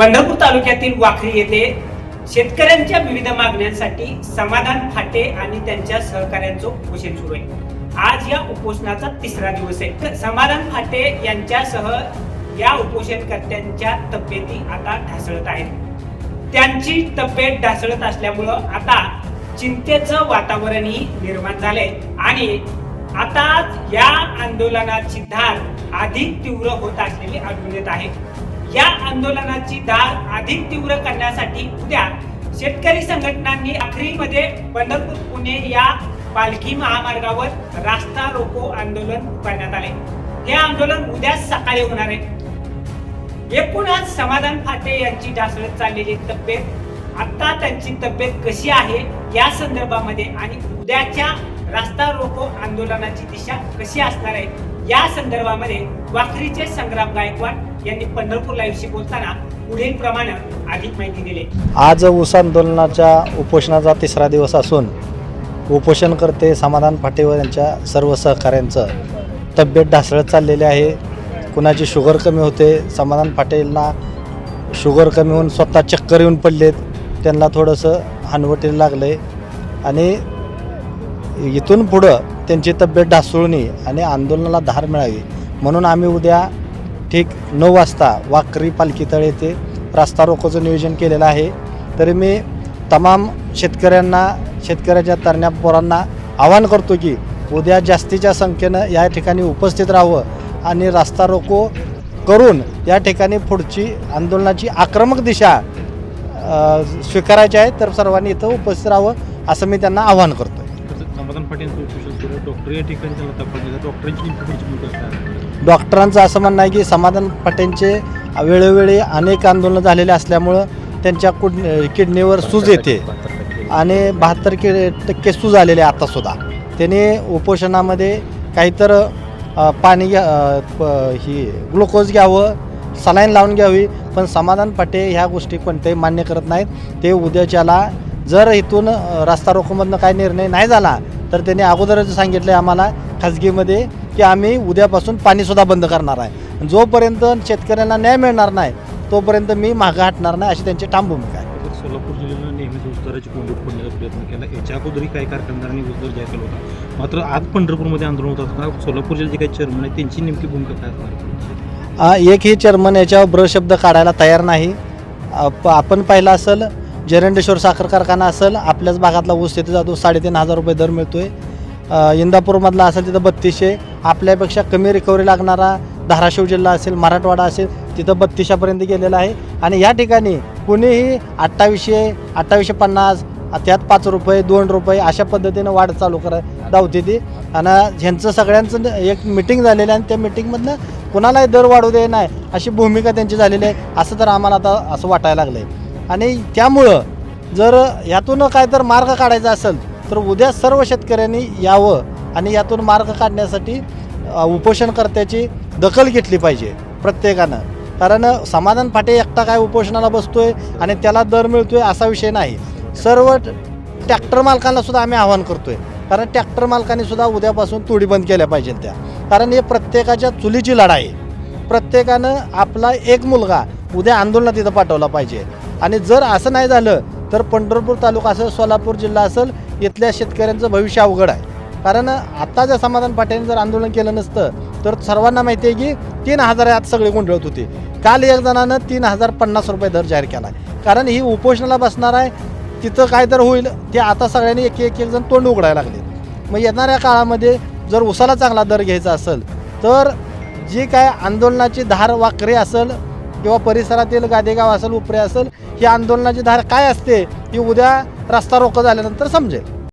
पंढरपूर तालुक्यातील वाखरी येथे शेतकऱ्यांच्या विविध मागण्यांसाठी समाधान फाटे आणि त्यांच्या सहकाऱ्यांचं उपोषण सुरू आहे. आज या उपोषणाचा तिसरा दिवस आहे. तर समाधान फाटे यांच्यासह या उपोषणकर्त्यांच्या तब्येती आता ढासळत आहेत. त्यांची तब्येत ढासळत असल्यामुळं आता चिंतेचं वातावरणही निर्माण झालंय. आणि आता या आंदोलनाची धार अधिक तीव्र होत असलेली आढळून येत आहे. या आंदोलनाची धार अधिक तीव्र करण्यासाठी उद्या शेतकरी संघटनांनी आखरीमध्ये पंढरपूर पुणे या पालखी महामार्गावर रास्ता रोको आंदोलन करण्यात आले. हे आंदोलन उद्या सकाळी होणार आहे. एकूणच समाधान फाटे यांची ढासळत चाललेली तब्येत आता त्यांची तब्येत कशी आहे या संदर्भामध्ये आणि उद्याच्या रास्ता रोको आंदोलनाची दिशा कशी असणार आहे या संदर्भामध्ये वाखरीचे संग्राम गायकवाड यांनी पंढरपूर लाईव्हशी बोलताना पुढील प्रमाणे अधिक माहिती दिली. आज ऊस आंदोलनाच्या उपोषणाचा तिसरा दिवस असून उपोषणकर्ते समाधान फाटेवर यांच्या सर्व सहकाऱ्यांचं तब्येत ढासळत चाललेली आहे. कुणाची शुगर कमी होते समाधान फाटेलना शुगर कमी होऊन स्वतः चक्कर येऊन पडलेत त्यांना थोडंसं हनवटीला लागलं आहे आणि इथून पुढं त्यांची तब्येत ढासळणे आणि आंदोलनाला धार मिळावी. म्हणून आम्ही उद्या ठीक नऊ वाजता वाकरी पालखीतळ येथे रास्ता रोकोचं नियोजन केलेलं आहे. तरी मी तमाम शेतकऱ्यांना शेतकऱ्याच्या तरण्या पोरांना आवाहन करतो की उद्या जास्तीच्या संख्येनं या ठिकाणी उपस्थित राहावं आणि रास्ता रोको करून या ठिकाणी पुढची आंदोलनाची आक्रमक दिशा स्वीकारायची आहे. तर सर्वांनी इथं उपस्थित राहावं असं मी त्यांना आवाहन करतो. समाधान पाटील. डॉक्टर या ठिकाणी डॉक्टरांची? डॉक्टरांचं असं म्हणणं आहे की समाधान पाटेंचे वेळोवेळी अनेक आंदोलनं झालेले असल्यामुळं त्यांच्या कुड किडनीवर सूज येते आणि बहात्तर के टक्के सूज आलेले आहे आतासुद्धा त्याने उपोषणामध्ये काहीतर पाणी घ्या ही ग्लुकोज घ्यावं सलाईन लावून घ्यावी पण समाधान पाटे ह्या गोष्टी कोणत्याही मान्य करत नाहीत ते उद्याच्याला जर इथून रास्ता रोकोमधनं काय निर्णय नाही झाला तर त्यांनी अगोदरच सांगितलं आम्हाला खाजगीमध्ये की आम्ही उद्यापासून पाणीसुद्धा बंद करणार आहे. जोपर्यंत शेतकऱ्यांना न्याय मिळणार नाही तोपर्यंत मी मागं हटणार नाही अशी त्यांची ठाम भूमिका आहे. सोलापूर जिल्ह्यानं नेहमीच ऊसदराची कोंडी फोडण्याचा प्रयत्न केला. याच्या अगोदरही काही कारखानदारांनी ऊसदर जाहीर केला होता. मात्र आज पंढरपूरमध्ये आंदोलन होत असताना सोलापूर जिल्ह्याचे काही चेअरमन आहे त्यांची नेमकी भूमिका काय असणार आहे? आ, एकही चेअरमन याच्यावर ब्र शब्द काढायला तयार नाही. आपण पाहिलं असेल जरंडेश्वर साखर कारखाना असेल आपल्याच भागातला ऊस तिथे जातो साडेतीन हजार रुपये दर मिळतो आहे इंदापूरमधला असेल तिथं बत्तीसशे आपल्यापेक्षा कमी रिकव्हरी लागणारा धाराशिव जिल्हा असेल मराठवाडा असेल तिथं बत्तीसशेपर्यंत गेलेला आहे. आणि या ठिकाणी कुणीही अठ्ठावीसशे अठ्ठावीसशे पन्नास त्यात पाच रुपये दोन रुपये अशा पद्धतीनं वाढ चालू करा धावते ती. आणि ह्यांचं सगळ्यांचं एक मिटिंग झालेलं आहे आणि त्या मिटिंगमधनं कुणालाही दर वाढू दे नाही अशी भूमिका त्यांची झालेली आहे. असं तर आम्हाला आता असं वाटायला लागलं आहे आणि त्यामुळं जर यातून काय तर मार्ग काढायचा असेल तर उद्या सर्व शेतकऱ्यांनी यावं आणि यातून मार्ग काढण्यासाठी उपोषणकर्त्याची दखल घेतली पाहिजे प्रत्येकानं. कारण समाधान फाटे एकटा काय उपोषणाला बसतोय आणि त्याला दर मिळतोय असा विषय नाही. सर्व ट्रॅक्टर मालकांना सुद्धा आम्ही आवाहन करतोय. कारण ट्रॅक्टर मालकांनी सुद्धा उद्यापासून तोडी बंद केल्या पाहिजेत त्या. कारण हे प्रत्येकाच्या चुलीची लढाई आहे. प्रत्येकानं आपला एक मुलगा उद्या आंदोलनात तिथं पाठवला पाहिजे. आणि जर असं नाही झालं तर पंढरपूर तालुका असेल सोलापूर जिल्हा असेल इथल्या शेतकऱ्यांचं भविष्य अवघड आहे. कारण आता जर समाधान पाट्याने जर आंदोलन केलं नसतं तर सर्वांना माहिती आहे की तीन हजार आत सगळे गोंधळत होते. काल एक जणानं तीन हजार पन्नास रुपये दर जाहीर केला. आहे कारण ही उपोषणाला बसणार आहे तिथं काय तर होईल ते आता सगळ्यांनी एक एक एक जण तोंड उघडायला लागले. मग येणाऱ्या काळामध्ये जर उसाला चांगला दर घ्यायचा असेल तर जी काय आंदोलनाची धार वाकरे असेल किंवा परिसरातील गादेगाव असेल उपरे असेल ही आंदोलनाची धार काय असते ही उद्या रस्ता रोको झाल्यानंतर समजेल.